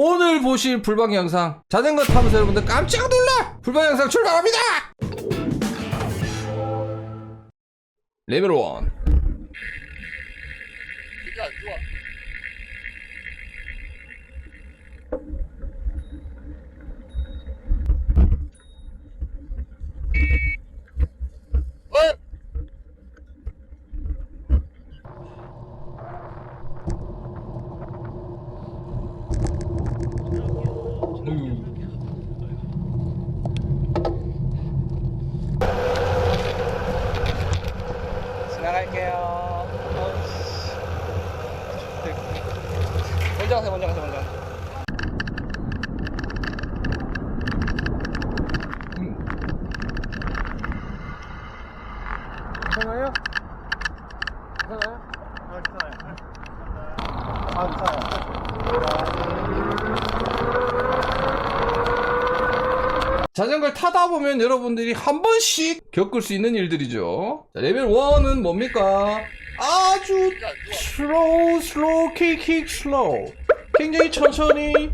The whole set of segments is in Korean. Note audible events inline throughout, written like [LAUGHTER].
오늘 보실 불방 영상 자전거 타면서 여러분들 깜짝 놀라! 불방 영상 출발합니다! 레벨 1 그게 안 좋아. 어? 지나갈게요. 어이씨. 먼저 가세요, 먼저 가세요, 먼저. 괜찮아요? 괜찮아요? 아, 괜찮아요. 아, 괜찮아요. 자전거를 타다 보면 여러분들이 한 번씩 겪을 수 있는 일들이죠 자, 레벨 1은 뭡니까 아주 슬로우 슬로우 킥킥 슬로우 굉장히 천천히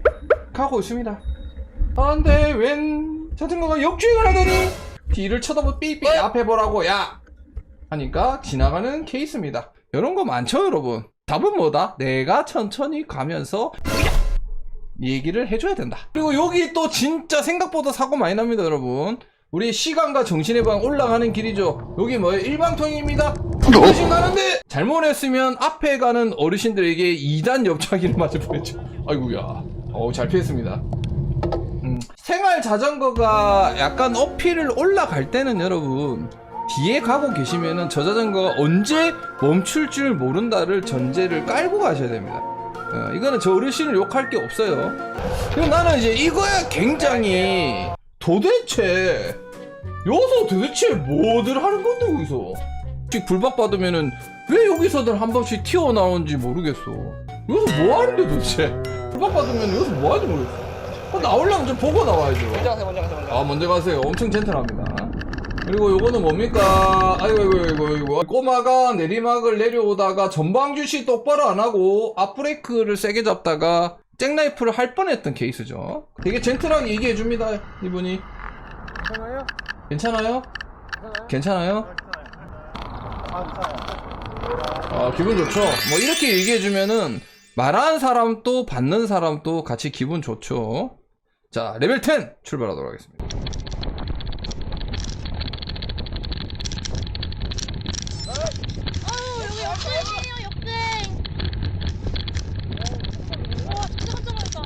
가고 있습니다. 아, 근데 웬 자전거가 역주행을 하더니 뒤를 쳐다보 삐삐 앞에 보라고 야! 하니까 지나가는 케이스입니다. 이런 거 많죠 여러분? 답은 뭐다? 내가 천천히 가면서 얘기를 해줘야 된다. 그리고 여기 또 진짜 생각보다 사고 많이 납니다 여러분 우리 시간과 정신의 방 올라가는 길이죠. 여기 뭐예요? 일방통행입니다. 어르신 가는데! 잘못했으면 앞에 가는 어르신들에게 2단 옆차기를 맞을 뻔했죠. 아이고야. 어잘 피했습니다. 음, 생활 자전거가 약간 어필을 올라갈 때는 여러분 뒤에 가고 계시면은 저 자전거가 언제 멈출 줄 모른다를 전제를 깔고 가셔야 됩니다. 어, 이거는 저 어르신을 욕할 게 없어요. 그리고 나는 이제 이거야 굉장히 도대체 여기서 도대체 뭐들 하는 건데 여기서 불박 받으면은 왜 여기서들 한 번씩 튀어나오는지 모르겠어. 여기서 뭐 하는데 도대체 불박 받으면 여기서 뭐 하는지 모르겠어. 어, 나오려면 좀 보고 나와야죠. 먼저 가세요, 먼저 가세요, 먼저. 아 먼저 가세요 엄청 젠틀합니다 그리고 요거는 뭡니까 아이고 아이고 아이고 아이고 꼬마가 내리막을 내려오다가 전방주시 똑바로 안하고 앞브레이크를 세게 잡다가 잭나이프를 할 뻔했던 케이스죠 되게 젠틀하게 얘기해줍니다 이분이 괜찮아요? 괜찮아요? 괜찮아요? 아 기분 좋죠 뭐 이렇게 얘기해주면은 말하는 사람도 받는 사람도 같이 기분 좋죠 자 레벨 10 출발하도록 하겠습니다 아유 여기 역주행이에요 역주행 와 진짜 깜짝 놀랐다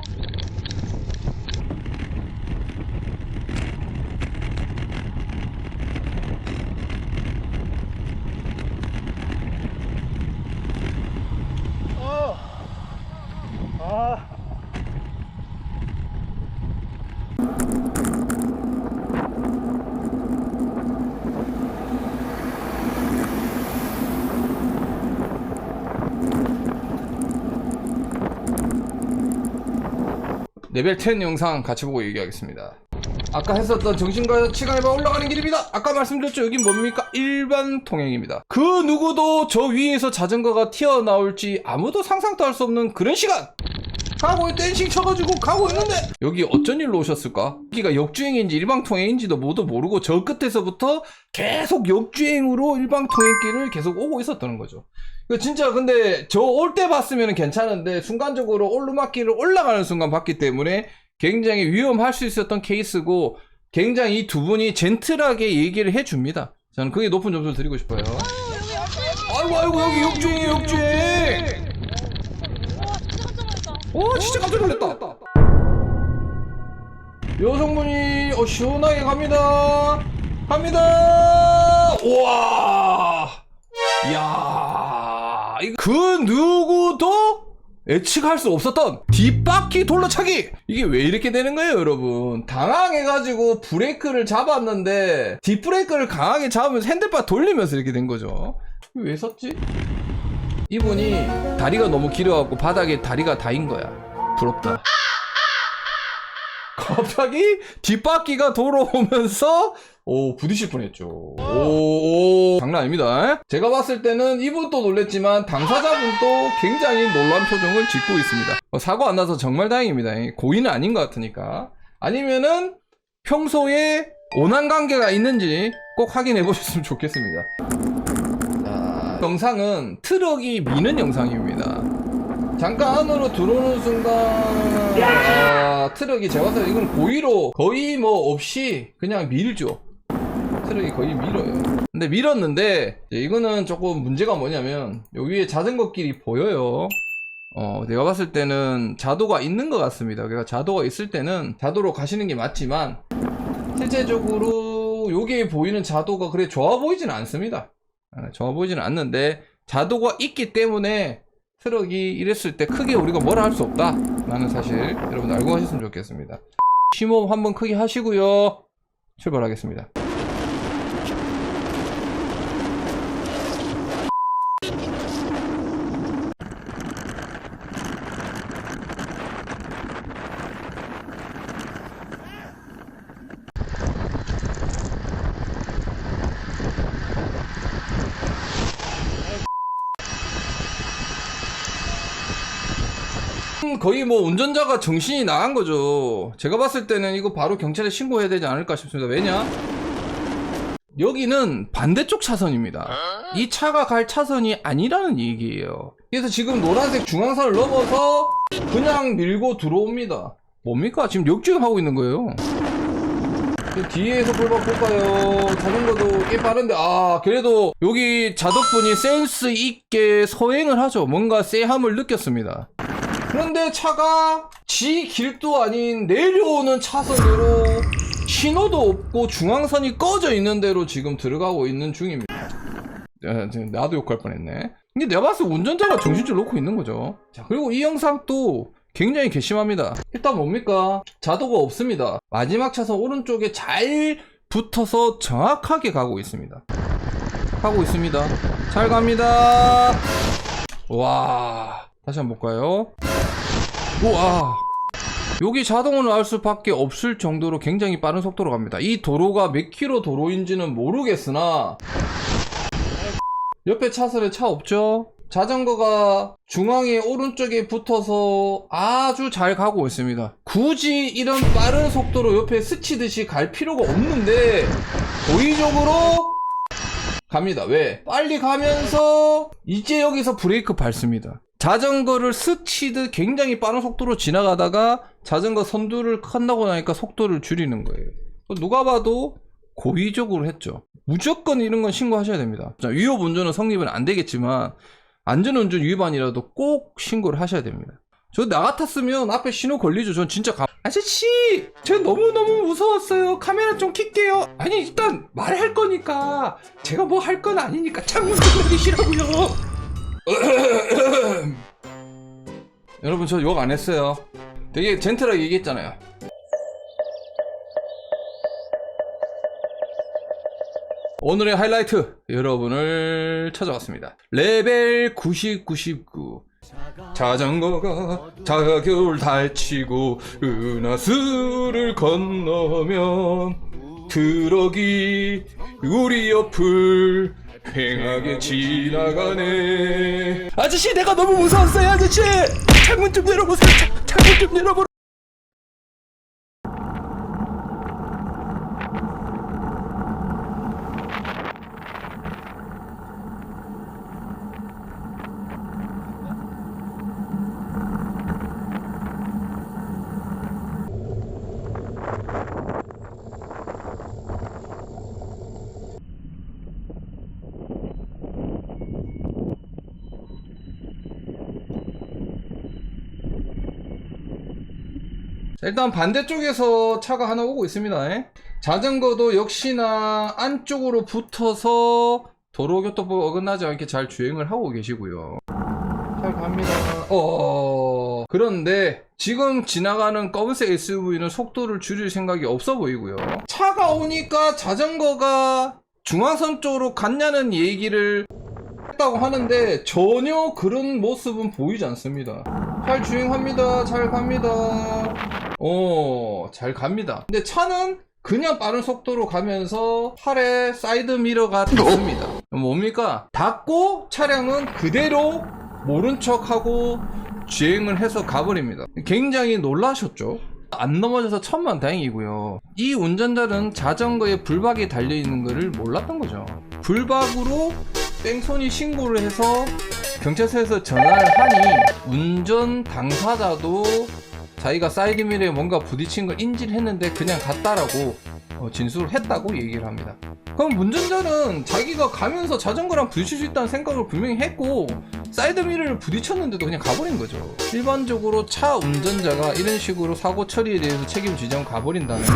아. 레벨 10 영상 같이 보고 얘기하겠습니다. 아까 했었던 정신과 바 올라가는 길입니다. 아까 말씀드렸죠. 여긴 뭡니까? 일반 통행입니다. 그 누구도 저 위에서 자전거가 튀어나올지 아무도 상상도 할 수 없는 그런 시간! 가고 댄싱 쳐가지고 가고 있는데 여기 어쩐 일로 오셨을까? 여기가 역주행인지 일방 통행인지도 모두 모르고 저 끝에서부터 계속 역주행으로 일방 통행길을 계속 오고 있었다는 거죠. 그 진짜 근데 저 올 때 봤으면 괜찮은데 순간적으로 올르막길을 올라가는 순간 봤기 때문에 굉장히 위험할 수 있었던 케이스고 굉장히 이 두 분이 젠틀하게 얘기를 해줍니다. 저는 그게 높은 점수를 드리고 싶어요. 아이고 아이고 여기 역주행이에요 역주행. 와 진짜 깜짝 놀랐다. 여성분이 어, 시원하게 갑니다. 갑니다. 우와. 이야. 그 누구도 예측할 수 없었던 뒷바퀴 돌려차기! 이게 왜 이렇게 되는 거예요, 여러분? 당황해가지고 브레이크를 잡았는데, 뒷브레이크를 강하게 잡으면서 핸들바 돌리면서 이렇게 된 거죠. 왜 섰지? 이분이 다리가 너무 길어갖고 바닥에 다리가 닿인 거야. 부럽다. [LAUGHS] 갑자기 뒷바퀴가 돌아오면서 오 부딪힐 뻔했죠. 오, 오 장난 아닙니다. 제가 봤을 때는 이분도 놀랬지만 당사자분도 굉장히 놀란 표정을 짓고 있습니다. 어, 사고 안 나서 정말 다행입니다. 고의는 아닌 것 같으니까 아니면은 평소에 오난 관계가 있는지 꼭 확인해 보셨으면 좋겠습니다. 자, 영상은 트럭이 미는 영상입니다. 잠깐 안으로 들어오는 순간 아, 트럭이 제가 때 이건 고의로 거의 뭐 없이 그냥 밀죠. 트럭이 거의 밀어요. 근데 밀었는데 이거는 조금 문제가 뭐냐면 여기 위에 자전거 길이 보여요. 어 내가 봤을 때는 자도가 있는 것 같습니다. 그러니까 자도가 있을 때는 자도로 가시는 게 맞지만 실제적으로 여기에 보이는 자도가 그래 좋아 보이지는 않습니다 아, 좋아 보이지는 않는데 자도가 있기 때문에 트럭이 이랬을 때 크게 우리가 뭐라 할 수 없다 라는 사실 여러분 알고 가셨으면 좋겠습니다. 심호흡 한번 크게 하시고요. 출발하겠습니다 음, 거의 뭐 운전자가 정신이 나간 거죠. 제가 봤을 때는 이거 바로 경찰에 신고해야 되지 않을까 싶습니다. 왜냐? 여기는 반대쪽 차선입니다. 이 차가 갈 차선이 아니라는 얘기예요. 그래서 지금 노란색 중앙선을 넘어서 그냥 밀고 들어옵니다. 뭡니까? 지금 역주행하고 있는 거예요. 그 뒤에서 볼박 볼까요? 자전거도 꽤 빠른데, 아, 그래도 여기 자덕분이 센스 있게 서행을 하죠. 뭔가 쎄함을 느꼈습니다. 그런데 차가 지 길도 아닌 내려오는 차선으로 신호도 없고 중앙선이 꺼져 있는 대로 지금 들어가고 있는 중입니다. 야, 지금 나도 욕할 뻔했네. 근데 내가 봤을 때 운전자가 정신줄 놓고 있는 거죠. 자, 그리고 이 영상 또 굉장히 괘씸합니다. 일단 뭡니까? 자도가 없습니다. 마지막 차선 오른쪽에 잘 붙어서 정확하게 가고 있습니다. 가고 있습니다. 잘 갑니다. 와, 다시 한번 볼까요? 우와. 여기 자동으로 알 수밖에 없을 정도로 굉장히 빠른 속도로 갑니다. 이 도로가 몇 킬로 도로인지는 모르겠으나 옆에 차선에 차 없죠? 자전거가 중앙에 오른쪽에 붙어서 아주 잘 가고 있습니다. 굳이 이런 빠른 속도로 옆에 스치듯이 갈 필요가 없는데 고의적으로 갑니다. 왜? 빨리 가면서 이제 여기서 브레이크 밟습니다. 자전거를 스치듯 굉장히 빠른 속도로 지나가다가 자전거 선두를 끝나고 나니까 속도를 줄이는 거예요. 누가 봐도 고의적으로 했죠. 무조건 이런 건 신고하셔야 됩니다. 자, 위협 운전은 성립은 안 되겠지만 안전운전 위반이라도 꼭 신고를 하셔야 됩니다. 저 나 같았으면 앞에 신호 걸리죠. 전 진짜 가... 아저씨! 저 너무 너무 무서웠어요. 카메라 좀 킬게요. 아니 일단 말할 거니까 제가 뭐 할 건 아니니까 창문 좀 내리시라고요. [LAUGHS] 여러분 저 욕 안 했어요. 되게 젠틀하게 얘기했잖아요. 오늘의 하이라이트 여러분을 찾아왔습니다. 레벨 90, 99. 자전거가 자격을 달치고 은하수를 건너면 트럭이 우리 옆을 횡하게 지나가네. 아저씨 내가 너무 무서웠어요 아저씨. 창문 좀 열어보세요. 차- 창문 좀 열어보라 일단 반대쪽에서 차가 하나 오고 있습니다. 예. 자전거도 역시나 안쪽으로 붙어서 도로교통법 어긋나지 않게 잘 주행을 하고 계시고요. 잘 갑니다. 어, 그런데 지금 지나가는 검은색 SUV는 속도를 줄일 생각이 없어 보이고요. 차가 오니까 자전거가 중앙선 쪽으로 갔냐는 얘기를 했다고 하는데 전혀 그런 모습은 보이지 않습니다. 잘 주행합니다. 잘 갑니다. 어, 잘 갑니다. 근데 차는 그냥 빠른 속도로 가면서 팔에 사이드 미러가 닿습니다. 뭡니까? 닿고 차량은 그대로 모른 척하고 주행을 해서 가버립니다. 굉장히 놀라셨죠? 안 넘어져서 천만 다행이고요. 이 운전자는 자전거에 불박이 달려있는 것을 몰랐던 거죠. 불박으로 뺑소니 신고를 해서 경찰서에서 전화를 하니 운전 당사자도 자기가 사이드미러에 뭔가 부딪힌 걸 인지를 했는데 그냥 갔다라고 어, 진술을 했다고 얘기를 합니다. 그럼 운전자는 자기가 가면서 자전거랑 부딪힐 수 있다는 생각을 분명히 했고 사이드미러를 부딪혔는데도 그냥 가버린 거죠. 일반적으로 차 운전자가 이런 식으로 사고 처리에 대해서 책임지정 가버린다면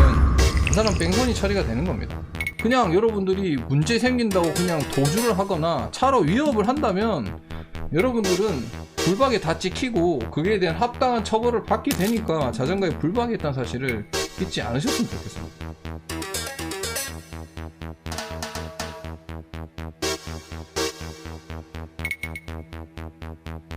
그 사람 뺑소니 처리가 되는 겁니다. 그냥 여러분들이 문제 생긴다고 그냥 도주를 하거나 차로 위협을 한다면 여러분들은 불박에 다 찍히고 그에 대한 합당한 처벌을 받게 되니까 자전거에 불박이 있다는 사실을 잊지 않으셨으면 좋겠습니다.